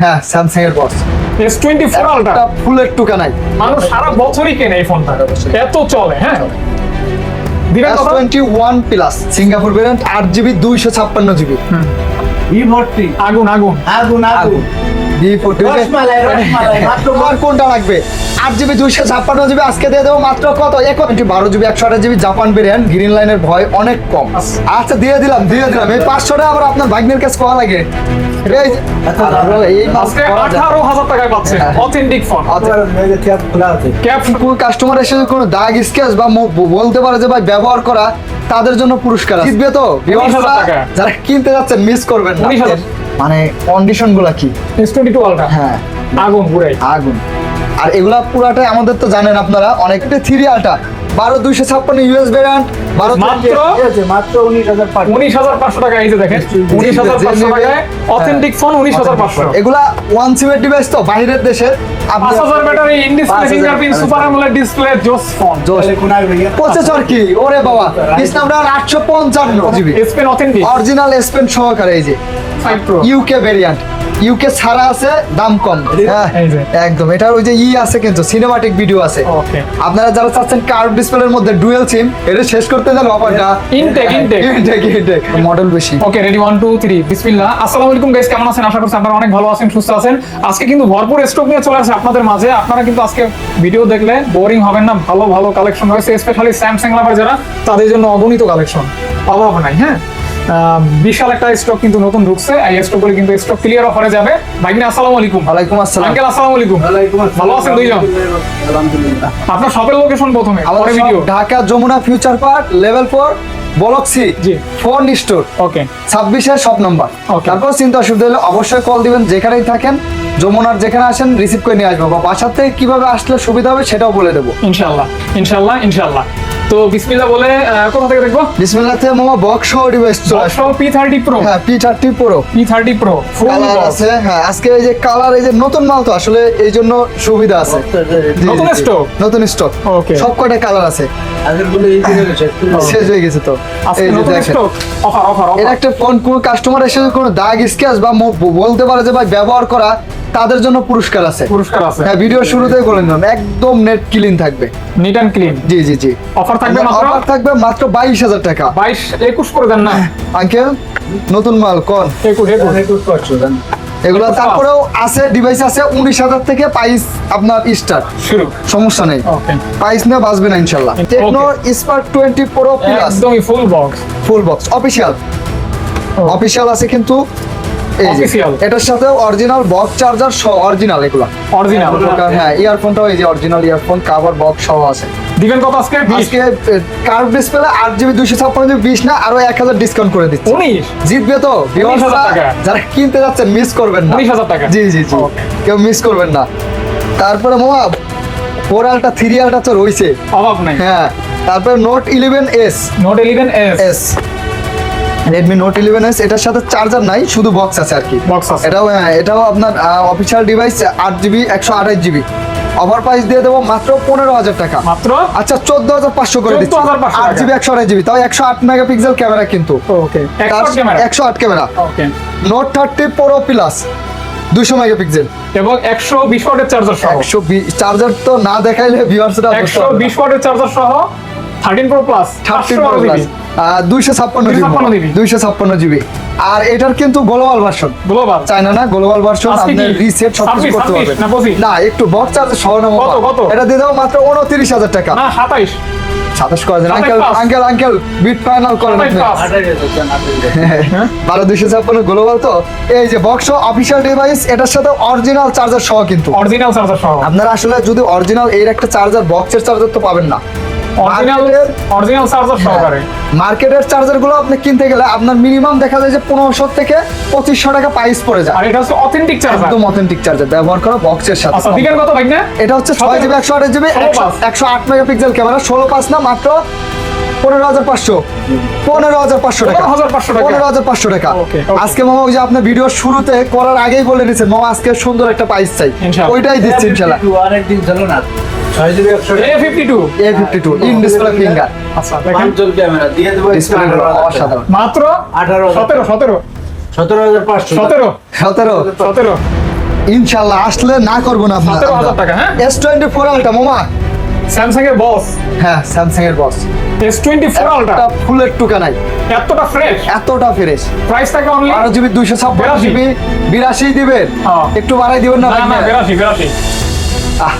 হ্যাঁ স্যামসাং এর boss S twenty four ultra ফুল একটু কেনাই। মানুষ সারা বছরই কেনে এই ফোনটা এত চলে হ্যাঁ। দিবেন কত twenty one plus Singapore variant আট জিবি দুইশো ছাপ্পান্ন জিবি ই ভর্তি আগুন। আগুন আগুন। আগুন। বি ফোরটি রসমালাই, রসমালাই, মাত্র তোমার কোনটা লাগবে? আট জিবি দুইশো ছাপ্পান্ন জিবি আজকে দিয়ে দেবো মাত্র কত? এখন বারো জিবি একশো আঠাশ জিবি জাপান ভেরিয়েন্ট গ্রিন লাইনের ভয় অনেক কম। আচ্ছা দিয়ে দিলাম দিয়ে দিলাম। এই পাঁচশোটা আবার আপনার ভাগ্নের কাছে করা লাগে। এই আরে, এই মাস আজকে করা যায়। আঠারো হাজার টাকায় পাচ্ছে। অথেন্টিক ফোন ক্যাপ খোলা আছে। ক্যাপ কোন কাস্টমার এসে কোনো দাগ স্কেচ বা মো- বলতে পারে যে ভাই ব্যবহার করা তাদের জন্য পুরস্কার আছে। জিতবে তো viewers রা 19,000 টাকা। যারা কিনতে যাচ্ছেন মিস করবেন না। 19,000 মানে কন্ডিশনগুলা কি? এস টোয়েন্টি টু আলট্রা হ্যাঁ। আগুন পুরাই। আগুন। আর এগুলা পুরাটাই আমাদের তো জানেন আপনারা অনেকটা থ্রি বারো দুইশো ছাপ্পান্ন ইউএস ভ্যারিয়েন্ট বারো মাত্র? মাত্র উনিশ হাজার পাঁচশো। উনিশ হাজার পাঁচশো টাকা এই যে দেখেন উনিশ হাজার পাঁচশো টাকায় অথেন্টিক ফোন উনিশ হাজার পাঁচশো। এগুলা ওয়ান সিমের ডিভাইস তো বাইরের দেশে পাঁচ হাজার battery in display fingerprint super display জোস ফোন জোস কোন আসবে? প্রসেসর কি ওরে বাবা। আটশো পঞ্চান্ন। GB S pen authentic original S pen সহকারে এই যে। ইউকে ইউকে ছাড়া আছে দাম কম। হ্যাঁ একদম। এটা ওই যে ই আছে কিন্তু সিনেমাটিক ভিডিও আছে। ওকে আপনারা যারা চাচ্ছেন কার্ভ ডিসপ্লের মধ্যে ডুয়েল সিম এটা শেষ করতে গেলে অফারটা Intake, intake. Intake intake model বেশি। Okay ready one two three বিসমিল্লাহ আসসালামু আলাইকুম গাইস কেমন আছেন? আশা করছি আপনারা অনেক ভালো আছেন সুস্থ আছেন। আজকে কিন্তু ভরপুর স্টক নিয়ে চলে আসে আপনাদের মাঝে। আপনারা কিন্তু আজকে ভিডিও দেখলে বোরিং হবেন না। ভালো ভালো কালেকশন রয়েছে স্পেশালি স্যামসাং লাভার যারা তাদের জন্য অগণিত কালেকশন অভাব নাই হ্যাঁ? বিশাল একটা স্টক কিন্তু নতুন ঢুকছে। এই স্টকগুলো কিন্তু স্টক ক্লিয়ার অফারে যাবে। আসসালামু আলাইকুম। ওয়ালাইকুম আসসালাম। আঙ্কেল আসসালামু আলাইকুম। ওয়ালাইকুম আসসালাম। ভালো আছেন দুইজন? আলহামদুলিল্লাহ। আপনার শপের লোকেশন প্রথমে পরে video Dhaka Jamuna future park level four block C জি। ফোন স্টোর ওকে ছাব্বিশের সব নাম্বার. তারপর চিন্তা অসুবিধা হলে অবশ্যই কল দিবেন যেখানেই থাকেন যমুনার যেখানে আসেন রিসিভ করে নিয়ে আসব। বা থেকে কীভাবে আসলে সুবিধা হবে সেটাও বলে দেবো। ইনশাআল্লাহ ইনশাআল্লাহ ইনশাআল্লাহ। তো বিসমিল্লাহ বলে কোথা থেকে দেখব? বিসমিল্লাহ থেকে মামা বক্স সহ ডিভাইস চলে আসবে। পি থার্টি প্রো হ্যাঁ P thirty pro P thirty pro colour আছে হ্যাঁ আজকে এই যে কালার এই যে নতুন মাল তো আসলে এই জন্য সুবিধা আছে। নতুন জি। নতুন স্টক Okay. সব কয়টা কালার আছে। শেষ হয়ে গেছে তো। এই যে দেখেন। স্টক অফার একটা ফোন কোন কাস্টমার এসে কোনো দাগ স্কেচ বা বলতে পারে যে ভাই ব্যবহার করা তাদের জন্য পুরস্কার আছে। পুরস্কার আছে। হ্যাঁ ভিডিও শুরুতেই বলে নিলাম একদম নেট ক্লিন থাকবে। নিট অ্যান্ড ক্লিন জি জি জি। অফার থাকবে মাত্র? অফার থাকবে মাত্র বাইশ হাজার টাকা। বাইশ একুশ করে দেন না। আঙ্কেল নতুন মাল কোন? একুশ একুশ। অনেক উৎস করছ, জানো। এগুলো তারপরেও আছে ডিভাইস আছে উনিশ হাজার থেকে প্রাইস আপনার স্টার শুরু। সমস্যা নেই। ওকে প্রাইস না বাঁচবে না ইনশাল্লাহ। Tecno spark twenty pro plus একদমই full box full box official official আছে কিন্তু এটার সাথে অরিজিনাল বক্স চার্জার সহ অরিজিনাল এগুলো। অরিজিনাল হ্যাঁ ইয়ারফোনটাও এই যে অরিজিনাল ইয়ারফোন কাভার বক্স সহ আছে। দিবেন কত আজকে? আজকে কার্ভ ডিসপ্লে আট জিবি ছাপ্পান্ন জিবি বিশ না আরও এক হাজার ডিসকাউন্ট করে দিচ্ছি। উনিশ? জিতবে তো? Viewers 19,000 রা টাকা। যারা কিনতে যাচ্ছেন মিস করবেন না। 19,000 টাকা। জি জি জি। কেউ মিস করবেন না। তারপরে মোয়া ফোর আলটা থ্রি আলটা তো রয়েছে অভাব নাই। হ্যাঁ তারপরে note eleven S note eleven S S Redmi note eleven S এটার সাথে চার্জার নাই শুধু বক্স আছে আর কি। বক্স আছে। এটাও হ্যাঁ এটাও আপনার অফিসিয়াল ডিভাইস আট জিবি একশো আঠাশ জিবি অফার প্রাইস দিয়ে দেবো মাত্র পনেরো হাজার টাকা। মাত্র? আচ্ছা চোদ্দ হাজার পাঁচশো করে দিচ্ছি। 14,500 আট জিবি একশো আঠাশ জিবি তাও একশো আট মেগাপিক্সেল ক্যামেরা কিন্তু। Okay camera? একশো আট camera. Okay note thirty pro plus দুশো মেগাপিক্সেল। এবং একশো বিশ ওয়াটের চার্জার সহ। একশো চার্জার তো না দেখাইলে ভিউয়ার্সরা একশো বিশ ওয়াটের চার্জার সহ thirteen pro plus thirty pro plus দুইশো ছাপ্পান্ন জিবি দুইশো ছাপ্পান্ন জিবি আর এটার কিন্তু গ্লোবাল ভার্সন গ্লোবাল চায়না না গ্লোবাল ভার্সন আপনি রিসেট সব কিছু করতে পারবেন। না একটু বক্স চার্জ সহ কত, কত? এটা দিয়ে দাও মাত্র উনত্রিশ হাজার টাকা। না সাতাইশ। সাতাশ করে দেন। আঙ্কেল আঙ্কেল আঙ্কেল বিট ফাইনাল করেন 27 আপনি plus। আঠাশ হাজার, জান, আঠাশ হাজার। বারো দুইশো ছাপ্পান্ন গ্লোবাল তো। এই যে বক্স অফিসিয়াল ডিভাইস এটার সাথে অরিজিনাল চার্জার সহ কিন্তু। অরিজিনাল চার্জার সহ। আপনারা আসলে যদি অরিজিনাল এর একটা চার্জার বক্সের চার্জার তো পাবেন না। অরিজিনাল অরিজিনাল চার্জার সহকারে। মার্কেটেরগুলো আপনি কিনতে গেলে আপনার মিনিমাম দেখা যায় যে পনেরোশো থেকে পঁচিশশো টাকা প্রাইস পড়ে যায়। আর এটা হচ্ছে অথেন্টিক চার্জার একদম অথেন্টিক চার্জার ব্যবহার করা বক্সের সাথে। কত ভাই না এটা হচ্ছে ছয় জিবি একশো আঠাশ জিবি একশো আট মেগাপিক্সেল ক্যামেরা ষোলো পাঁচ না মাত্র পনেরো হাজার পাঁচশো। পনেরো হাজার পাঁচশো টাকা। পনেরো হাজার পাঁচশো টাকা। Okay, okay. আজকে মামা যে আপনার ভিডিও শুরুতে করার আগেই বলে দিচ্ছেন মামা আজকে সুন্দর একটা প্রাইস চাই। ওইটাই দিচ্ছি ইনশাল্লাহ আরেকদিন চলো না। ফিঙ্গার আচ্ছা দেখেন। পাঁচজন ক্যামেরা দিয়ে দেবো ডিসপ্লে অসাধারণ। মাত্র আঠারো সতেরো সতেরো। সতেরো হাজার পাঁচশো। সতেরো। সতেরো। সতেরো। ইনশাল্লাহ আসলে না করব না আপনার। টাকা, হ্যাঁ? এস টোয়েন্টি ফোর আলটা মামা। স্যামসাং এর বস হ্যাঁ স্যামসাং এর boss S twenty four ultra ফুলের টুকা নাই। এতটা ফ্রেশ এতটা ফ্রেশ প্রাইস থাকে অনলি আরও জিবি দুইশো ছাপ্পান্ন। জিবি বিরাশি দিবেন। হ্যাঁ। একটু বাড়াই দিবেন না? বেরাশি বেরাশি। আহ,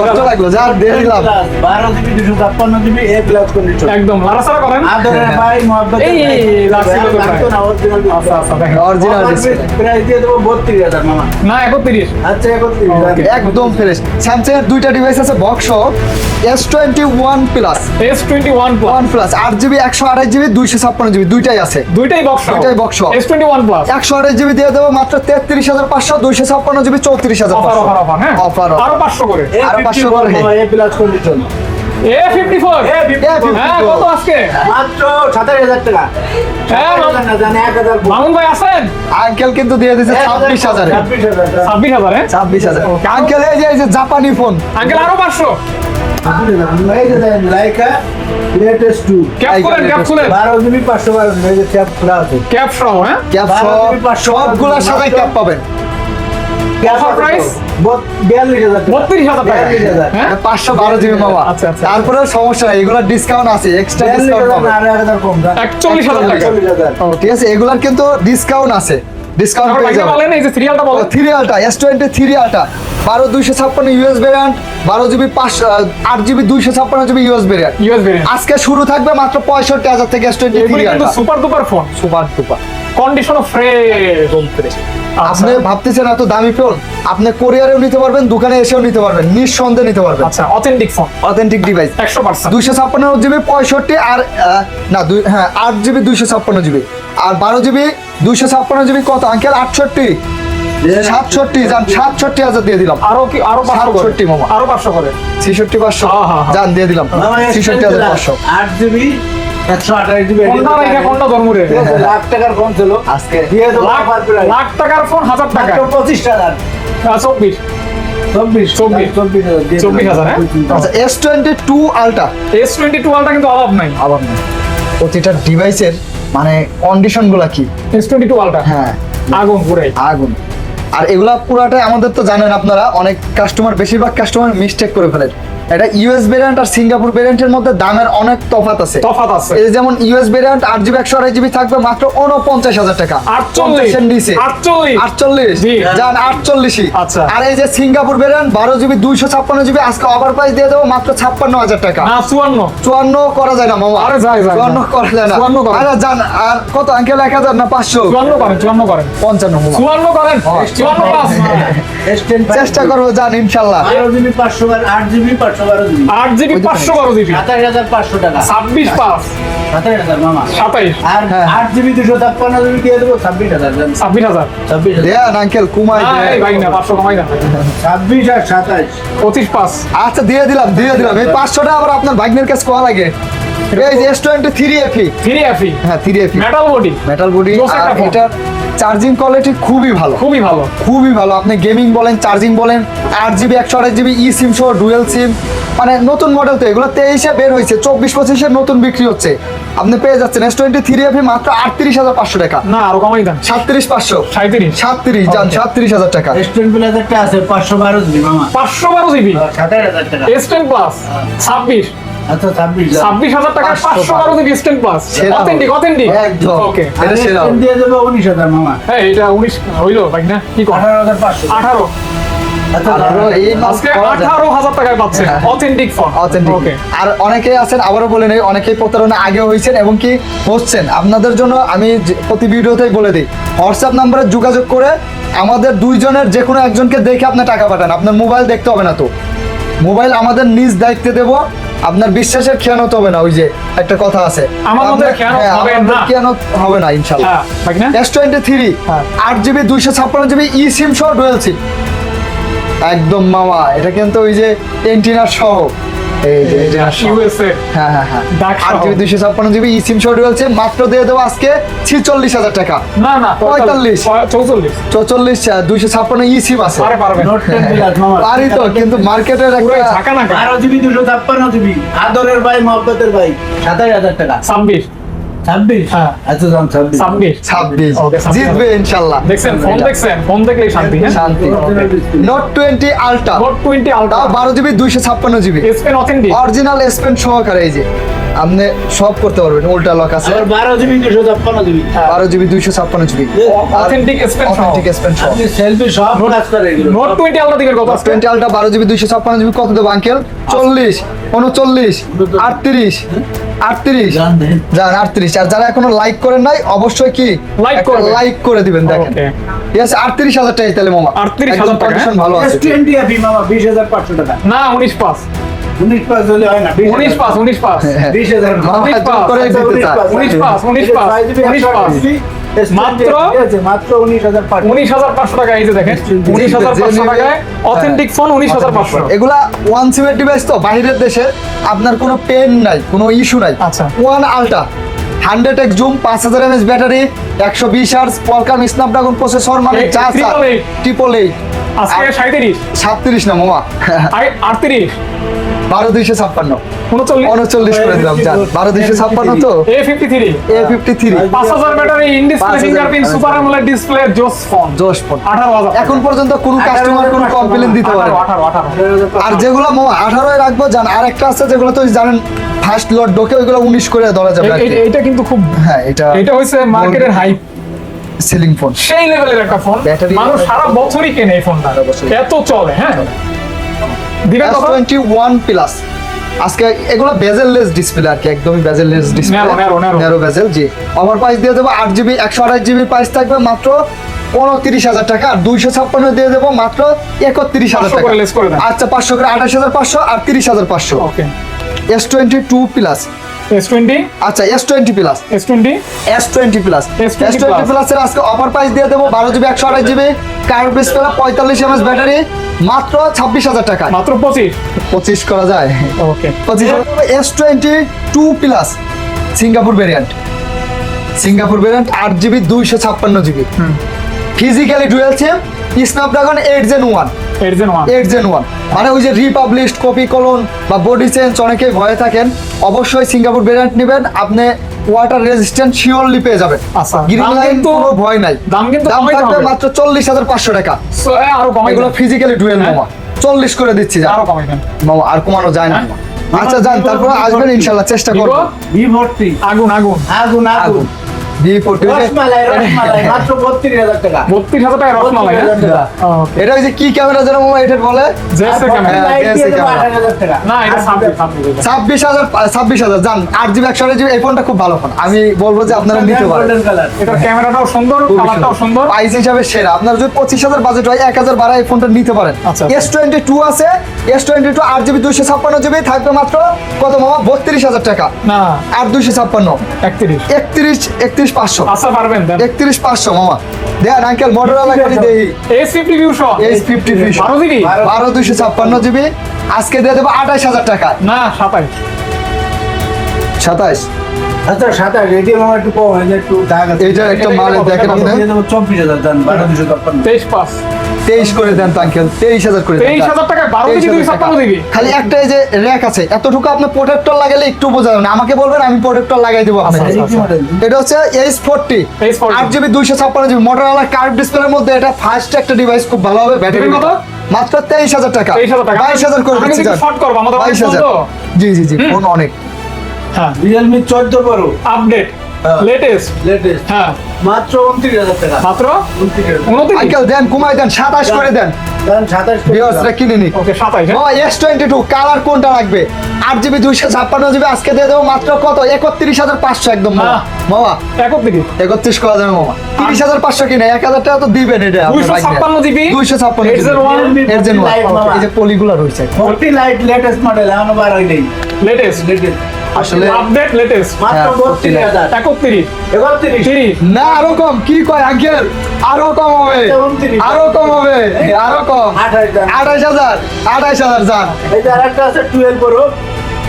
কত লাগল যা দিয়ে দিলাম। বারো জিবি দুশো ছাপ্পান্ন জিবি এ প্লাস কন্ডিশন একদম লারাসারা করেন? আদরের ভাই মহব্বত এই, লাগছিল তো আচ্ছা আচ্ছা দেখেন। অরিজিনাল প্রাইস দিয়ে দেবো বত্রিশ হাজার মামা। না একত্রিশ। আচ্ছা একত্রিশ Okay. একদম ফ্রেশ স্যামসাং এর দুইটা ডিভাইস আছে box S twenty one plus S twenty one plus one plus আট জিবি একশো আঠাশ জিবি দুইশো ছাপ্পান্ন জিবি দুইটাই আছে। দুইটাই বক্স দুইটাই টোয়েন্টি ওয়ান প্লাস একশো আঠাশ জিবি দিয়ে দেবো মাত্র তেত্রিশ হাজার পাঁচশো দুইশো ছাপ্পান্ন জিবি চৌত্রিশ হাজার অফার অফার অফার হ্যাঁ? Offer. আরও পাঁচশো করে। এ আরও পাঁচশো করে। A plus condition A fifty four হ্যাঁ কত আজকে? মাত্র সাতাশ হাজার টাকা। সাতাশ হাজার না, জানে এক হাজার মামুন ভাই আছেন? আঙ্কেল কিন্তু দিয়ে দিয়েছে ছাব্বিশ হাজার। ছাব্বিশ হাজার ছাব্বিশ হাজার আঙ্কেল এই যে জাপানি ফোন আঙ্কেল আরও পাঁচশো। Leica latest two cap cap খুলেন বারো জিবি পাঁচশো বারো জিবি ক্যাপ খোলা আছে। ক্যাপ সহ হ্যাঁ? ক্যাপ বারো সব জিবি পাঁচশো সবগুলোর সাথে ক্যাপ পাবেন। তারপরে সমস্যা নাই ডিসকাউন্ট আছে এক্সট্রা ডিসকাউন্ট হাজার না, পাবেন আরও এক হাজার কম, জান। একচল্লিশ হাজার টাকা। একচল্লিশ হাজার। ও, ঠিক আছে এগুলার কিন্তু ডিসকাউন্ট আছে। ডিসকাউন্ট পেয়ে যাবেন এই যে সিরিয়ালটা বলেন। থ্রি এস টোয়েন্টি থ্রি বারো দুইশো ছাপ্পান্ন ইউএস ভেরিয়ান্ট বারো জিবি পাঁচশো আট জিবি দুইশো ছাপ্পান্ন GB US variant US variant আজকে শুরু থাকবে মাত্র পঁয়ষট্টি হাজার থেকে S twenty super duper phone super duper কন্ডিশনও fresh আপনি ভাবতেছেন এত দামি ফোন আপনি কোরিয়ারেও নিতে পারবেন দোকানে এসেও নিতে পারবেন নিঃসন্দেহে নিতে পারবেন। আচ্ছা অথেন্টিক ফোন অথেন্টিক ডিভাইস একশো পার্সেন্ট। দুইশো ছাপ্পান্ন জিবি পঁয়ষট্টি আর না দুই হ্যাঁ আট জিবি দুইশো ছাপ্পান্ন জিবি আর বারো জিবি দুইশো ছাপ্পান্ন জিবি কত? আঙ্কেল আটষট্টি। সাতষট্টি যান সাতষট্টি হাজার দিয়ে দিলাম। আরও কি আরও সাতষট্টি মামা। আরও পাঁচশো করে? ছেষট্টি পাঁচশো। হ্যাঁ, হ্যাঁ, হ্যাঁ। যান দিয়ে দিলাম। ছেষট্টি হাজার পাঁচশো। আট জিবি একশো আঠাশ জিবি কোনটা রাইখা কোনটা ধর্মরে? ঠিক লাখ টাকার ফোন ছিল। আজকে। দিয়ে দেবো লাখ লাখ টাকার ফোন হাজার টাকা। পঁচিশ হাজার। চব্বিশ। চব্বিশ চব্বিশ। চব্বিশ হাজার দিয়ে চব্বিশ দেবো। হাজার, S twenty two ultra S twenty two ultra কিন্তু অভাব নাই। না প্রতিটা ডিভাইসের মানে কন্ডিশনগুলা কি? এস টোয়েন্টি টু আলটা হ্যাঁ। আগুন পুরাই আগুন। আর এগুলা পুরাটাই আমাদের তো জানেন আপনারা অনেক কাস্টমার বেশিরভাগ কাস্টমার মিস্টেক করে ফেলেন এটা ইউএস ভেরিয়েন্ট আর সিঙ্গাপুর ভেরিয়েন্টের মধ্যে দামের অনেক তফাৎ আছে। তফাৎ আছে। এই যেমন ইউএস ভেরিয়েন্ট আট জিবি একশো আড়াই জিবি থাকবে মাত্র উনপঞ্চাশ হাজার টাকা। আটচল্লিশ। 50 নিচে আটচল্লিশ। যান আটচল্লিশই। আচ্ছা। আর এই যে সিঙ্গাপুর ভেরিয়েন্ট বারো জিবি দুইশো ছাপ্পান্ন জিবি আজকে ওভার প্রাইস দিয়ে দেবো মাত্র ছাপ্পান্ন হাজার টাকা। চুয়ান্ন। চুয়ান্ন করা যায় না মামা। আরে যায়, যায়, চুয়ান্ন। করা যায় না। চুয়ান্ন। আরে যান আর কত আঙ্কেল এক হাজার না পাঁচশো? চুয়ান্ন করেন চুয়ান্ন করেন। পঞ্চান্ন চুয়ান্ন করেন? চুয়ান্ন প্লাস S10 চেষ্টা করব যান ইনশাল্লাহ। বারো জিবি পাঁচশো বারো আট জিবি পাঁচশো বারো জিবি। আট জিবি পাঁচশো বারো জিবি। সাতাশ হাজার পাঁচশো টাকা। ছাব্বিশ পাঁচ। সাতাশ হাজার মামা। সাতাইশ। আর। আট জিবি দুশো ছাপ্পান্ন জিবি দিয়ে দেবো ছাব্বিশ হাজার ছাব্বিশ হাজার। ছাব্বিশ দেন আঙ্কেল কুমাই ভাই না পাঁচশো কমাই না। ছাব্বিশ আর সাতাশ পঁচিশ পাঁচ। আচ্ছা দিয়ে দিলাম দিয়ে দিলাম। এই পাঁচশোটা আবার আপনার ভাগ্নের কাছে কোয়া লাগে? এই যে S twenty three FE three FE হ্যাঁ three FE metal body metal body charging quality খুবই ভালো। খুবই ভালো। খুবই ভালো। আপনি গেমিং বলেন চার্জিং বলেন আট জিবি একশো আঠাশ জিবি ই সিম সহ ডুয়েল সিম মানে নতুন মডেল তো এগুলো তেইশে বের হয়েছে চব্বিশ পঁচিশে নতুন বিক্রি হচ্ছে। আপনি পেয়ে যাচ্ছেন এস টোয়েন্টি থ্রি এফি মাত্র আটত্রিশ হাজার পাঁচশো টাকা। না আরও কমাই দেন। সাতত্রিশ পাঁচশো। সাঁত্রিশ সাতত্রিশ যান. সাতত্রিশ হাজার টাকা। রেস্টুরেন্ট প্লাস একটা আছে পাঁচশো বারো জিবি পাঁচশো বারো জিবি? সাতাশ হাজার টাকা। এস টেন প্লাস ছাব্বিশ? আচ্ছা ছাব্বিশ হাজার। ছাব্বিশ হাজার টাকা অথেন্টিক অথেন্টিক একদম। ওকে এটা সেরা দিয়ে দেবো মামা। হ্যাঁ এটা হইল ভাই না? কি আচ্ছা হ্যাঁ। অথেন্টিক ফোন অথেন্টিক ওকে আর অনেকেই আছেন আবারও বলে নেই অনেকেই প্রতারণা আগে হয়েছেন এবং কি হচ্ছেন। আপনাদের জন্য আমি প্রতি ভিডিওতেই বলে দিই হোয়াটসঅ্যাপ নাম্বারে যোগাযোগ করে আমাদের দুইজনের যে কোনো একজনকে দেখে আপনি টাকা পাঠান। আপনার মোবাইল দেখতে হবে না তো। মোবাইল আমাদের নিজ দায়িত্বে দেব। আপনার বিশ্বাসের খেয়ানত হবে না ওই যে একটা কথা আছে। আমার খেয়ানত হ্যাঁ, হবে না। খেয়ানত হবে না ইনশাল্লাহ। হ্যাঁ এস টোয়েন্টি থ্রি হ্যাঁ। আট জিবি দুইশো ছাপ্পান্ন জিবি ই সিম সহ ডুয়েল সিম একদম মামা এটা কিন্তু ওই যে এন্টিনার সহ। এই যে antenna সহ। ইউএসএ হ্যাঁ হ্যাঁ হ্যাঁ। সহ। জিবি দুইশো ছাপ্পান্ন জিবি ই সিম সহ মাত্র দিয়ে দেবো আজকে ছিচল্লিশ হাজার টাকা। না না পঁয়তাল্লিশ। চৌচল্লিশ। চৌচল্লিশ দুইশো ছাপ্পান্ন ই আছে। পারে পারবে নোট টেন প্লাস মামা। পারি তো কিন্তু মার্কেটের একটা বারো জিবি দুশো ছাপ্পান্ন জিবি। আদরের ভাই মহব্বতের ভাই সাতাশ হাজার টাকা। ছাব্বিশ। ছাব্বিশ? হ্যাঁ। আচ্ছা দাম ছাব্বিশ। ছাব্বিশ। ছাব্বিশ। জিতবে ইনশাল্লাহ। দেখছেন ফোন দেখছেন? ফোন দেখলেই শান্তি হ্যাঁ? শান্তি। Note twenty ultra note twenty ultra বারো জিবি দুইশো ছাপ্পান্ন GB S pen authentic original S pen সহকারে এই যে। আপনি সব করতে পারবেন উল্টা লক আছে। বারো জিবি দুশো ছাপ্পান্ন জিবি। বারো জিবি দুইশো ছাপ্পান্ন GB. Authentic authentic S pen selfie সব কাজ করে এগুলো। নোট টোয়েন্টি আলট্রা দিকের কত? টোয়েন্টি আলট্রা বারো জিবি দুইশো ছাপ্পান্ন জিবি কত দেবো আঙ্কেল চল্লিশ উনচল্লিশ আটত্রিশ আটত্রিশ। যান আটত্রিশ। আর যারা এখনও লাইক করেন নাই অবশ্যই কি। লাইক করে দিবেন দেখেন. আটত্রিশ হাজার টাকা তাহলে মামা। 38,000 একদম টাকা, ভালো আছে। S20 মামা বিশ হাজার পাঁচশো টাকা। না উনিশ পাস উনিশ পাঁচ হলে হয় না উনিশ পাস উনিশ পাস। বিশ হাজার উনিশ পাস, করে দিতে উনিশ পাস, উনিশ পাস, উনিশ পাস, ছয় জিবি, উনিশ একশো পাস। জিবি, S20 মাত্র- মাত্র উনিশ হাজার উনিশ হাজার পাঁচশো টাকা এই যে দেখেন উনিশ হাজার পাঁচশো টাকায় অথেন্টিক ফোন উনিশ হাজার পাঁচশো এগুলা ওয়ান সিমের ডিভাইস তো বাইরের দেশে আপনার কোনো পেন নাই কোনো ইস্যু নাই। আচ্ছা। ওয়ান আলটা হান্ড্রেড এক্স জুম পাঁচ হাজার এমএস ব্যাটারি একশো বিশ আর্স পলকাম স্ন্যাপড্রাগন প্রসেসর মানে। ট্রিপল এইট আজকে সাঁত্রিশ সাতত্রিশ না মামা। আটত্রিশ। বারো দুইশো ছাপ্পান্ন। উনচল্লিশ। উনচল্লিশ করে দিলাম যান। বারো দুইশো ছাপ্পান্ন তো? A fifty three A fifty three পাঁচ হাজার battery in display 5,000 fingerprint super AMOLED display জোস ফোন জোশ ফোন আঠারো হাজার। এখন পর্যন্ত কোনো কাস্টমার কোনো কমপ্লেন দিতে পারে আর যেগুলো আঠারোয় রাখব জান আর একটা আছে যেগুলো তো জানেন ফার্স্ট লট ডোকে ওইগুলো উনিশ করে ধরা যাবে এইটা কিন্তু খুব হ্যাঁ এটা এটা হচ্ছে মার্কেটের হাইপ সেলিং ফোন সেই লেভেলের একটা ফোন মানুষ সারা বছরই কেনে এই ফোনটা এত চলে হ্যাঁ? প্লাস আজকে এগুলো বেজেললেস ডিসপ্লে আর কি একদমই বেজেললেস ডিসপ্লে। ন্যারো বেজেল জি। আমার প্রাইস দিয়ে দেবো আট জিবি একশো আঠাশ জিবি প্রাইস থাকবে মাত্র উনত্রিশ হাজার টাকা আর দুইশো ছাপ্পান্ন দিয়ে দেবো মাত্র একত্রিশ হাজার টাকা। আচ্ছা পাঁচশো করে আঠাশ হাজার পাঁচশো আর তিরিশ হাজার পাঁচশো। Okay S twenty two plus S twenty আচ্ছা S twenty plus S twenty S twenty plus S S20 twenty plus। Plus এর আজকে অফার প্রাইস দিয়ে দেবো বারো জিবি একশো আঠাশ জিবি কার্ড ডিসপ্লে পঁয়তাল্লিশ এমএস ব্যাটারি মাত্র ছাব্বিশ হাজার টাকা। মাত্র পঁচিশ? পঁচিশ করা যায়। ওকে পঁচিশ S twenty two plus Singapore variant Singapore variant আট জিবি দুইশো ছাপ্পান্ন GB physically dual sim Snapdragon eight gen one eight gen one eight gen one মানে ওই যে রিপাবলিশ কপি কলন বা বডি চেঞ্জ অনেকেই ভয়ে থাকেন অবশ্যই সিঙ্গাপুর ভেরিয়েন্ট নেবেন আপনি ওয়াটার রেজিস্ট্যান্ট শিওরলি পেয়ে যাবেন। আচ্ছা, গ্রিন লাইন কিন্তু- কোনো ভয় নাই। দাম কিন্তু দাম থাকবে মাত্র চল্লিশ হাজার পাঁচশো টাকা। আরও কমাই এগুলো ফিজিক্যালি ডুয়েল। মামা। চল্লিশ করে দিচ্ছি আরও কমাই মামা আর কমানো যায় না। হ্যাঁ। আচ্ছা যান তারপর আসবেন ইনশাল্লাহ চেষ্টা? করব। ভর্তি। আগুন। আগুন আগুন। আগুন। এটা যে কি ক্যামেরা যেন এটা বলে? ছাব্বিশ হাজার। ছাব্বিশ হাজার আট জিবি একশো জিবি এই ফোনটা খুব ভালো ফোন আমি বলব যে আপনারা নিতে পারেন। গোল্ডেন কালার এটার ক্যামেরাটাও সুন্দর কালারটাও সুন্দর। প্রাইস হিসাবে সেরা। আপনার যদি পঁচিশ হাজার বাজেট হয় এক হাজার বাড়ায় এই ফোনটা নিতে পারেন। এস টোয়েন্টি টু আছে। এস টোয়েন্টি টু আট জিবি দুইশো ছাপ্পান্ন জিবি থাকবে মাত্র কত মামা? বত্রিশ হাজার টাকা। না। আর দুইশো ছাপ্পান্ন। একত্রিশ। একত্রিশ একত্রিশ পাঁচশো। আচ্ছা পারবেন একত্রিশ পাঁচশো মামা। দেন আঙ্কেল মোটরওয়ালা খালি দেই। এস ফিফটি সহ এইচ ফিফটি বারো জিবি? বারো দুশো ছাপ্পান্ন জিবি। আজকে দিয়ে দেবো আঠাশ হাজার টাকা। না সাতাশ সাতাশ আচ্ছা সাতাশ এটি আমার একটু কম হয়ে একটু দাগ আছে। এইটা একটা মাল দেখেন আপনি। দেবো চব্বিশ হাজার দেন বারো দুশো ছাপ্পান্ন। তেইশ পাঁচ। তেইশ করে দেন তো আঙ্কেল তেইশ হাজার করে তেইশ হাজার টাকা বারো জিবি দুই 23,000 টাকা। ছাপ্পান্ন জিবি খালি একটা এই যে র্যাক আছে এতটুকু আপনি প্রোটেক্টর লাগালে একটু বোঝা যাবে না। আমাকে বলবেন আমি প্রোটেক্টর লাগাই দেবো আচ্ছা, কি মডেল এটা হচ্ছে এইচ ফোরটি আট জিবি দুইশো ছাপ্পান্ন জিবি মোটরওয়ালা কার্ভ ডিসপ্লের মধ্যে এটা ফার্স্ট একটা ডিভাইস খুব ভালো হবে ব্যাটারি কত? মাত্র তেইশ হাজার টাকা। বাইশ হাজার করে দিচ্ছি কিন্তু যান। শর্ট করব আমাদের বাইশ হাজার। জি জি জি ফোন অনেক। হ্যাঁ রিয়েলমি চোদ্দ প্রো আপডেট। লেটেস্ট লেটেস্ট হ্যাঁ। মাত্র উনত্রিশ হাজার টাকা। মাত্র? উনত্রিশ হাজার উনত্রিশ? আঙ্কেল দেন কমাই দেন সাতাশ করে দেন। দাম সাতাশ ভিউয়ার্সরা কিনে নিন ওকে হ্যাঁ? কালার কোনটা জিবি জিবি আজকে দিয়ে দেবো মাত্র কত? একদম মামা। করা যাবে মামা। কিনে টাকা তো দিবেন এটা জিবি দুইশো ছাপ্পান্ন এইট জিরো ওয়ানের জন্য এই যে পলিগুলো রয়েছে ফোরটি লাইট লেটেস্ট মডেল এখনও বার হয় নেই। লেটেস্ট লেটেস্ট আসলে আপডেট লেটেস্ট মাত্র হ্যাঁ, 40 বত্রিশ। হাজার। একত্রিশ। একত্রিশ। তিরিশ। না আরও কম। কি কয় আঙ্কেল? আরও কম হবে। আরও কম হবে। আরও কম। আঠাশ দাম আঠাশ হাজার আঠাশ হাজার যান। এই যে আরেকটা আছে টুয়েলভ প্রো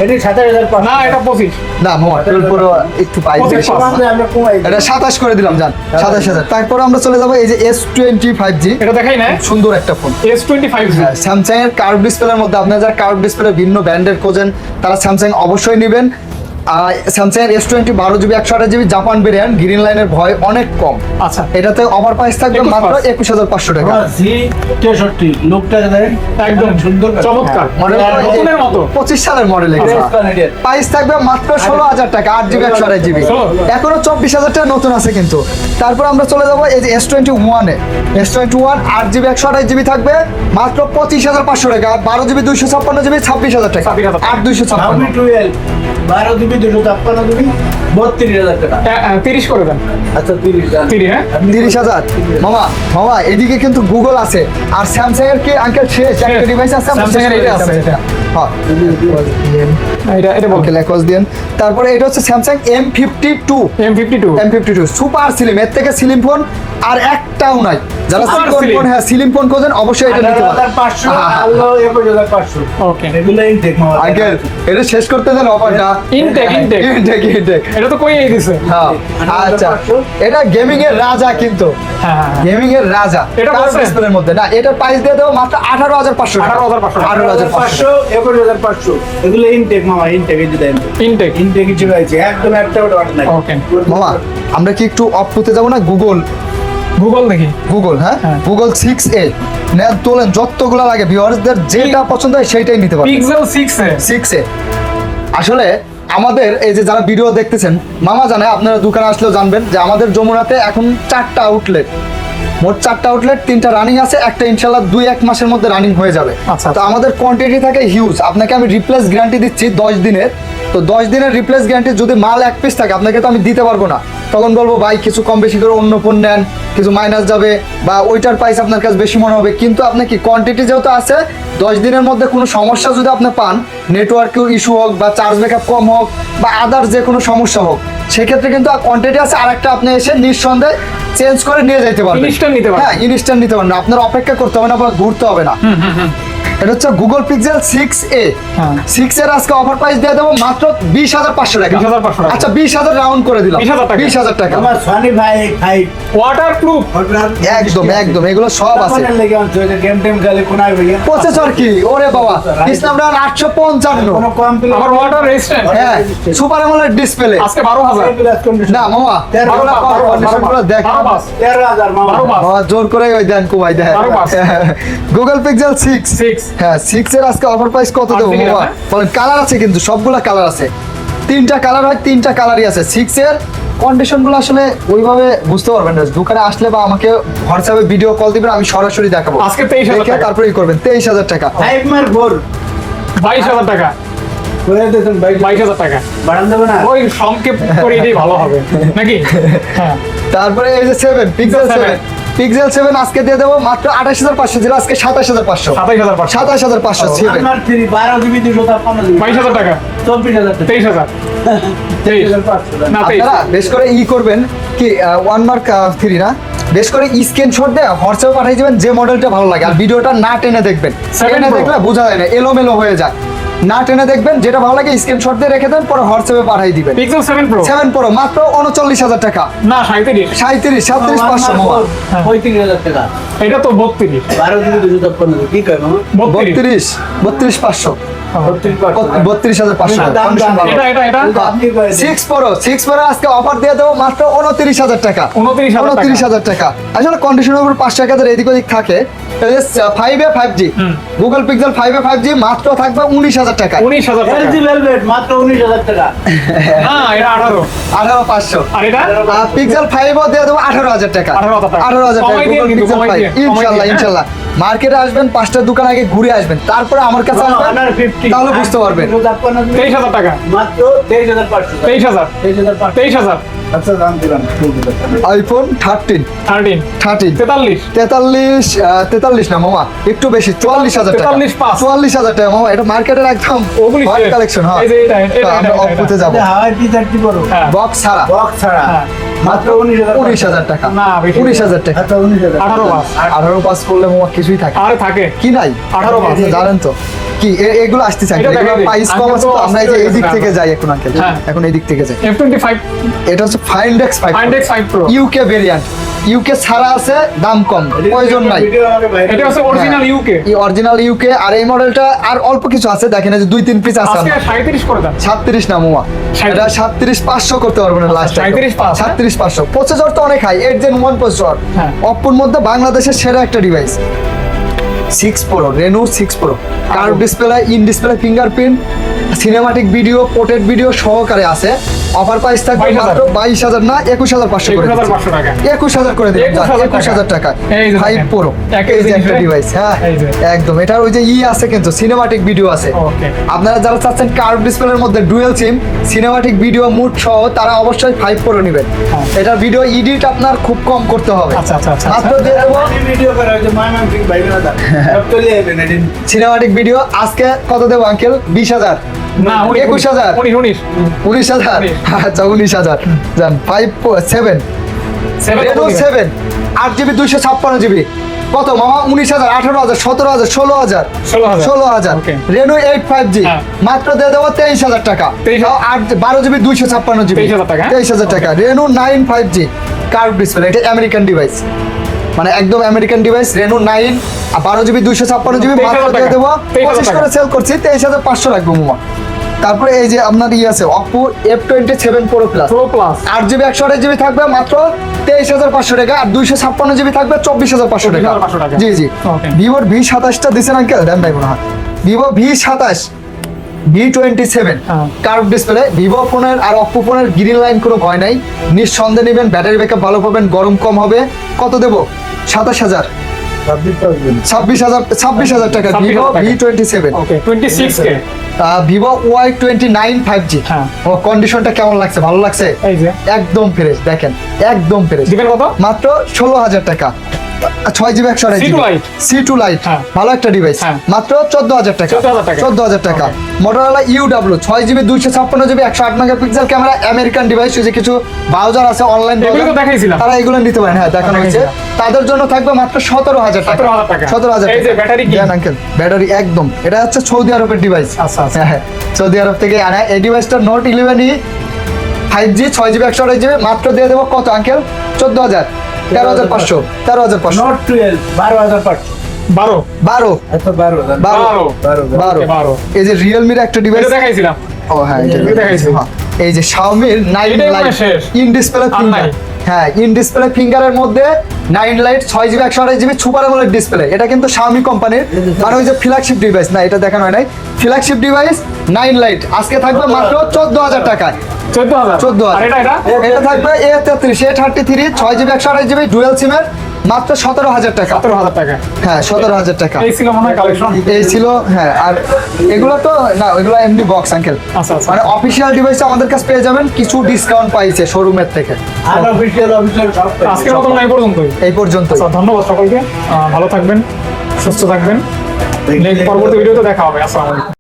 এটি সাতাশ হাজার না এটা পঁচিশ না মামা টুয়েলভ প্রো একটু পাই পঁচিশ বেশি। পাঁচ। আমরা কমাই দিই। এটা সাতাশ করে দিলাম যান সাতাশ। হাজার। তারপর আমরা চলে যাব এই যে এস টোয়েন্টি ফাইভ জি এটা দেখাই না? সুন্দর একটা ফোন। এস টোয়েন্টি ফাইভ স্যামসাং এর কার্ভ ডিসপ্লের মধ্যে আপনারা যারা কার্ভ ডিসপ্লে ভিন্ন ব্র্যান্ডের খোঁজেন তারা স্যামসাং অবশ্যই নেবেন। স্যামসাং এস টোয়েন্টি বারো জিবি একশো আঠাশ জিবি জাপান ভেরিয়েন্ট গ্রিন লাইনের ভয় অনেক কম। আচ্ছা। এটাতে অফার প্রাইস থাকবে মাত্র একুশ হাজার পাঁচশো টাকা। জি তেষট্টি লোকটা একদম সুন্দর চমৎকার। মতো। পঁচিশ সালের মডেল প্রাইস থাকবে মাত্র ষোলো হাজার টাকা আট জিবি একশো আঠাশ জিবি এখনও চব্বিশ হাজার টাকা নতুন আছে কিন্তু। তারপর আমরা চলে যাব এই যে এস টোয়েন্টি ওয়ানে এস টোয়েন্টি ওয়ান আট জিবি একশো আঠাশ জিবি থাকবে মাত্র পঁচিশ হাজার পাঁচশো টাকা বারো জিবি দুইশো ছাপ্পান্ন জিবি ছাব্বিশ হাজার টাকা। আট দুইশো ছাপ্পান্ন। বারো দিবি দুশো ছাপ্পান্ন দিবি বত্রিশ হাজার টাকা। তিরিশ করে দেন। আচ্ছা তিরিশ তিরিশ হ্যাঁ? তিরিশ হাজার? মামা মামা এদিকে কিন্তু গুগল আছে। আর স্যামসাং এর কি আঙ্কেল শেষ? একটা ডিভাইস আছে স্যামসাং এর এটা আছে, এটা। হ্যাঁ। এটা এটা বলকে ওকে লেকস দিন তারপরে এটা হচ্ছে Samsung M fifty two M fifty two M fifty two super slim এর থেকে স্লিম ফোন আর একটাও নাই। যারা Super ফোন হ্যাঁ স্লিম ফোন খোঁজেন অবশ্যই এটা নিতে আঠারো হাজার পারেন পাঁচশো হ্যাঁ। আল্লাহ একুশ হাজার পাঁচশো। ওকে এগুলো ইনটেক মামা আঙ্কেল এটা শেষ করতে দেন অফারটা ইনটেক ইনটেক ইনটেক ইনটেক এটা তো কইই দিছে। আচ্ছা। এটা গেমিং এর রাজা কিন্তু। হ্যাঁ গেমিং এর রাজা। এটা ডিসপ্লের মধ্যে। না এটার প্রাইস দিয়ে দেবো মাত্র আঠারো হাজার পাঁচশো 18,500 আঠারো হাজার পাঁচশো। এগুলো ইনটেক মামা ইনটেক এই দেন। ইনটেক ইনটেক কিছু রয়েছে একদম একটা ওটা নাই। Okay. মামা আমরা কি একটু অফ করতে যাব না? গুগল গুগল দেখি। গুগল হ্যাঁ? হ্যাঁ। গুগল সিক্স এ নেন তোলেন যতগুলো লাগে ভিউয়ার্সদের যেটা পছন্দ হয় সেইটাই নিতে পারবেন। Pixel six A six A আসলে আমাদের এই যে যারা ভিডিও দেখতেছেন মামা জানে আপনারা দোকানে আসলেও জানবেন যে আমাদের যমুনাতে এখন চারটা আউটলেট মোট চারটা আউটলেট তিনটা রানিং আছে একটা ইনশাল্লাহ দুই এক মাসের মধ্যে রানিং হয়ে যাবে। আচ্ছা। তো আমাদের কোয়ান্টিটি থাকে হিউজ আপনাকে আমি রিপ্লেস গ্যারান্টি দিচ্ছি দশ দিনের। তো দশ দিনের রিপ্লেস গ্যারান্টি যদি মাল এক পিস থাকে আপনাকে তো আমি দিতে পারব না। তখন বলব ভাই কিছু কম বেশি করে অন্য ফোন নেন কিছু মাইনাস যাবে বা ওইটার প্রাইস আপনার কাছে বেশি মনে হবে। কিন্তু আপনি কি কোয়ান্টিটি যেহেতু আছে দশ দিনের মধ্যে কোনো সমস্যা যদি আপনি পান নেটওয়ার্কের ইস্যু হোক বা চার্জ ব্যাকআপ কম হোক বা আদার যে কোনো সমস্যা হোক সেক্ষেত্রে কিন্তু কোয়ান্টিটি আছে আর একটা আপনি এসে নিঃসন্দেহে চেঞ্জ করে নিয়ে যেতে পারবেন। Instant নিতে পারবেন। হ্যাঁ ইনস্ট্যান্ট নিতে পারবেন। আপনার অপেক্ষা করতে হবে না বা ঘুরতে হবে না। এটা হচ্ছে গুগল পিক্সেল সিক্স এ হ্যাঁ। সিক্স এর আজকে অফার প্রাইস দিয়ে দেবো মাত্র বিশ হাজার পাঁচশো টাকা। 20,500 টাকা। আচ্ছা বিশ হাজার রাউন্ড করে দিলাম। 20,000 টাকা। বিশ হাজার টাকা। আমার সনি ভাই ফাইভ ওয়াটার প্রুফ একদম একদম এগুলো সব আছে। গেম টেম কোনায় ভাইয়া প্রসেসর কি? ওরে বাবা স্ন্যাপড্রাগন আটশো পঞ্চান্ন। কোনো আবার ওয়াটার রেজিস্ট্যান্ট হ্যাঁ সুপার অ্যামোলেড ডিসপ্লে আজকে বারো হাজার। না মামা গুলো দেখ। জোর করে ওই দেন কুমাই দেন। Google Pixel six Six। হ্যাঁ সিক্স এর আজকে অফার প্রাইস কত দেবো বলেন কালার আছে কিন্তু সবগুলা কালার আছে। তিনটা কালার হয় তিনটা কালারই আছে। সিক্স এর কন্ডিশনগুলো আসলে ওইভাবে বুঝতে পারবেন না। দোকানে আসলে বা আমাকে হোয়াটসঅ্যাপে ভিডিও কল দিবেন আমি সরাসরি দেখাবো। আজকে 23,000 দেখে টাকা। তারপরে ই করবেন তেইশ হাজার টাকা। ফাইভ মার ফোর বাইশ হাজার টাকা। করে দিতেন ভাই বাইশ হাজার টাকা। বাড়ান দেবে না। ওই সংক্ষেপ করে এটাই ভালো হবে। নাকি? হ্যাঁ। তারপরে এই যে seven Pixel seven Pixel seven আজকে দিয়ে দেবো মাত্র আঠাশ হাজার পাঁচশো ছিল আজকে সাতাশ হাজার পাঁচশো। সাতাইশ হাজার পাঁচশো। সাতাশ হাজার পাঁচশো সেভেন বারো জিবি দুশো ছাপ্পান্ন জিবি বাইশ হাজার টাকা। চব্বিশ হাজার টাকা। তেইশ হাজার। তেইশ হাজার পাঁচশো টাকা। না তেইশ। আপনারা বেশ করে ই করবেন কি ওয়ান মার্ক থ্রি না? বেশ করে স্ক্রিনশট দিয়ে হোয়াটসঅ্যাপে পাঠিয়ে দিবেন যে মডেলটা ভালো লাগে। আর ভিডিওটা না টেনে দেখবেন। টেনে দেখলে বোঝা যায় না এলোমেলো হয়ে যায়। না টেনে দেখবেন যেটা ভালো লাগে স্ক্রিনশট দিয়ে রেখে দেন পরে হোয়াটসঅ্যাপে পাঠিয়ে দিবেন। Pixel seven pro seven pro মাত্র উনচল্লিশ হাজার টাকা। না সাঁত্রিশ সাঁত্রিশ সাতত্রিশ আমার পাঁচশো ফোর, হ্যাঁ। পঁয়ত্রিশ হাজার টাকা। এটা তো বত্রিশ। বারো জিবি দুশো ছাপ্পান্ন জিবি কি কয় মামা? বত্রিশ। বত্রিশ বত্রিশ পাঁচশো। বত্রিশ হাজার পাঁচশো। দাম, দাম, Condition ভালো। এটা? এটা এটা আপনি কয়? দেন। সিক্স প্রো সিক্স প্রো আজকে অফার দিয়ে দেবো মাত্র উনত্রিশ হাজার টাকা। উনত্রিশ হাজার টাকা। হাজার টাকা। আসলে কন্ডিশনের উপর পাঁচশো এদিক ওদিক থাকে। Five A five G Google Pixel five A five G মাত্র থাকবে উনিশ হাজার টাকা। উনিশ হাজার টাকা। LG Velvet মাত্র উনিশ হাজার টাকা। এটা আঠারো। আঠারো পাঁচশো। আর এটা? পিক্সেল ফাইভ দিয়ে দেবো আঠারো হাজার টাকা। 18,000 টাকা। আঠারো হাজার টাকা ফাইভ দিন, কমাই ইনশাল্লাহ ইনশাল্লাহ। মার্কেটে আসবেন পাঁচটা দোকান আগে ঘুরে আসবেন। তারপরে আমার কাছে আসবেন তাহলে বুঝতে পারবেন। তেইশ হাজার টাকা। মাত্র তেইশ হাজার পাঁচশো। তেইশ হাজার। তেইশ হাজার পাঁচশো। আচ্ছা দাম দিলাম। আইফোন থার্টিন থার্টিন থার্টিন তেতাল্লিশ। তেতাল্লিশ তেতাল্লিশ না মামা। একটু বেশি চুয়াল্লিশ হাজার টাকা। চুয়াল্লিশ হাজার টাকা মামা। এটা মার্কেটের একদম ওগুলি কালেকশন হ্যাঁ। আমরা যাব। হাওয়াই থার্টি বড়? হ্যাঁ। বক্স ছাড়া। বক্স ছাড়া। হ্যাঁ। মাত্র উনিশ হাজার উনিশ হাজার টাকা। না, বেশি। উনিশ হাজার টাকা। আচ্ছা উনিশ হাজার আঠারো পাঁচ। আঠারো পাস করলে মামা কিছুই থাকে আর থাকে। কি নাই আঠারো। আপনি জানেন তো। কি এগুলো আসতে চাই প্রাইস কম আছে তো আমরা এই যে এই দিক থেকে যাই এখন আঙ্কেল হ্যাঁ। এখন এই দিক থেকে যাই। এফ টোয়েন্টি ফাইভ এটা হচ্ছে Find X five Find X five pro UK variant UK ছাড়া আছে দাম কম। প্রয়োজন নাই। এটা হচ্ছে অরিজিনাল ইউকে এই অরিজিনাল ইউকে আর এই মডেলটা আর অল্প কিছু আছে। দেখেন এই যে দুই তিন পিস আছে। আজকে সাঁত্রিশ করে দেন সাতত্রিশ না মোমা এটা সাতত্রিশ পাঁচশো করতে পারব না লাস্ট 37,500 সাতত্রিশ পাঁচশো। প্রসেসর তো অনেক high eight gen one processor হ্যাঁ। অপ্পোর মধ্যে বাংলাদেশের সেরা একটা device six pro Reno six pro curve display in display fingerprint cinematic video portrait video সহকারে আছে। অফার প্রাইস থাকবে মাত্র বাইশ হাজার না একুশ হাজার পাঁচশো করে 21,500 টাকা। একুশ হাজার করে দিন 21,000 একুশ হাজার টাকা। এই যে ফাইভ। প্রো একটা ডিভাইস হ্যাঁ একদম। এটার ওই যে ই আছে কিন্তু সিনেমাটিক ভিডিও আছে. আপনারা যারা চাচ্ছেন কার্ভ ডিসপ্লের মধ্যে dual SIM cinematic video mode সহ তারা অবশ্যই ফাইভ প্রো নেবেন। এটা ভিডিও এডিট আপনার খুব কম করতে হবে। আচ্ছা, আচ্ছা, আচ্ছা, মাত্র। দিয়ে দেবো সিনেমাটিক ভিডিও আজকে কত দেবো আঙ্কেল? বিশ হাজার। না একুশ হাজার। উনিশ উনিশ। উনিশ হাজার? আচ্ছা উনিশ হাজার। যান five seven seven Reno seven আট জিবি দুইশো ছাপ্পান্ন জিবি কত? মামা উনিশ হাজার আঠারো হাজার সতেরো হাজার ষোলো হাজার। ষোলো হাজার। রেনো এইট ফাইভ জি হ্যাঁ। মাত্র দিয়ে দেবো তেইশ হাজার টাকা। আট বারো জিবি দুইশো ছাপ্পান্ন জিবি 23,000 টাকা? তেইশ হাজার টাকা। Reno nine five G curve display এটা আমেরিকান ডিভাইস মানে একদম আমেরিকান ডিভাইস রেনো নাইন বারো জিবি দুইশো ছাপ্পান্ন জিবি 23,000 মাত্র দিয়ে দেবো। পঁচিশ করে সেল করছি তেইশ হাজার পাঁচশো লাগবে মামা। তারপরে এই যে আপনার ইয়ে আছে Oppo F twenty seven pro plus pro plus আট জিবি একশো আঠাশ জিবি থাকবে মাত্র তেইশ হাজার পাঁচশো টাকা আর দুইশো ছাপ্পান্ন জিবি থাকবে চব্বিশ হাজার পাঁচশো টাকা। জি জি। ভিভোর ভি সাতাশটা দিচ্ছেন আঙ্কেল দেন ভাই মনে হয়। ভিভো ভি সাতাশ V twenty seven. Curve display Vivo ফোনের আর অপ্পো ফোনের গ্রিন লাইন কোনো ভয় নাই। নিঃসন্দেহে নেবেন ব্যাটারি ব্যাকআপ ভালো পাবেন গরম কম হবে। কত দেবো? সাতাশ হাজার। ছাব্বিশ হাজার ছাব্বিশ হাজার টাকা Vivo V twenty seven twenty six Vivo Y twenty nine five G. ও কন্ডিশনটা কেমন লাগছে? ভালো লাগছে? একদম ফ্রেশ দেখেন একদম ফ্রেশ দিবেন কত? মাত্র ষোলো হাজার টাকা। ছয় জিবি একশো আড়াই C2 সি টু লাইট হ্যাঁ। ভালো একটা ডিভাইস হ্যাঁ। মাত্র চোদ্দ হাজার টাকা। 14,000 চোদ্দ হাজার টাকা। মোটরোলা ইউ ডাব্লিউ ছয় জিবি দুইশো ছাপ্পান্ন জিবি একশো আট মেগাপিক্সেল ক্যামেরা আমেরিকান ডিভাইস যে কিছু ব্রাউজার আছে অনলাইন। তারা এগুলো নিতে পারেন। হ্যাঁ দেখানো হয়েছে। তাদের জন্য থাকবে মাত্র সতেরো হাজার টাকা। সতেরো হাজার ব্যাটারি আঙ্কেল ব্যাটারি একদম। এটা হচ্ছে সৌদি আরবের ডিভাইস আচ্ছা, আচ্ছা। হ্যাঁ সৌদি আরব থেকে আনা। এই ডিভাইসটা Note eleven E five G ছয় জিবি একশো আঠাশ জিবি মাত্র দিয়ে দেবো কত আঙ্কেল চোদ্দ হাজার তেরো হাজার পাঁচশো তেরো হাজার পাঁচশো। নট টুয়েলভ বারো হাজার পাঁচশো। বারো। বারো। বারো বারো। বারো। বারো বারো। Okay, বারো। এই যে রিয়েলমির একটা ডিভাইস এটা দেখাইছিলাম। ও হ্যাঁ এটা এটা দেখাইছি। এই যে শাওমির nine lite in display finger হ্যাঁ ইন ডিসপ্লে ফিঙ্গারের মধ্যে নাইন লাইট ছয় জিবি একশো জিবি সুপার আমলের ডিসপ্লে এটা কিন্তু শাওমি কোম্পানির মানে ওই যে ফ্ল্যাগশিপ ডিভাইস না এটা দেখানো হয় নাই। ফ্ল্যাগশিপ ডিভাইস নাইন লাইট আজকে থাকবে মাত্র চোদ্দ হাজার টাকায়। চোদ্দ হাজার। চোদ্দ আর হাজার এটা? এটা এটা থাকবে এ তেত্রিশ এ থার্টি থ্রি ছয় জিবি একশো আঠাশ জিবি ডুয়েল সিমের মাত্র সতেরো হাজার টাকা। সতেরো হাজার টাকা। হ্যাঁ সতেরো হাজার টাকা। এই ছিল মনে কালেকশন এই ছিল হ্যাঁ আর এগুলো তো না এগুলো এমনি বক্স আঙ্কেল আচ্ছা, আচ্ছা। মানে অফিসিয়াল ডিভাইস আমাদের কাছে পেয়ে যাবেন কিছু ডিসকাউন্ট পাইছে শোরুমের থেকে। আজকের মতন নাই পর্যন্তই। এই পর্যন্ত আচ্ছা ধন্যবাদ সকলকে। ভালো থাকবেন সুস্থ থাকবেন। পরবর্তী ভিডিওতে দেখা হবে। আসসালামু আলাইকুম।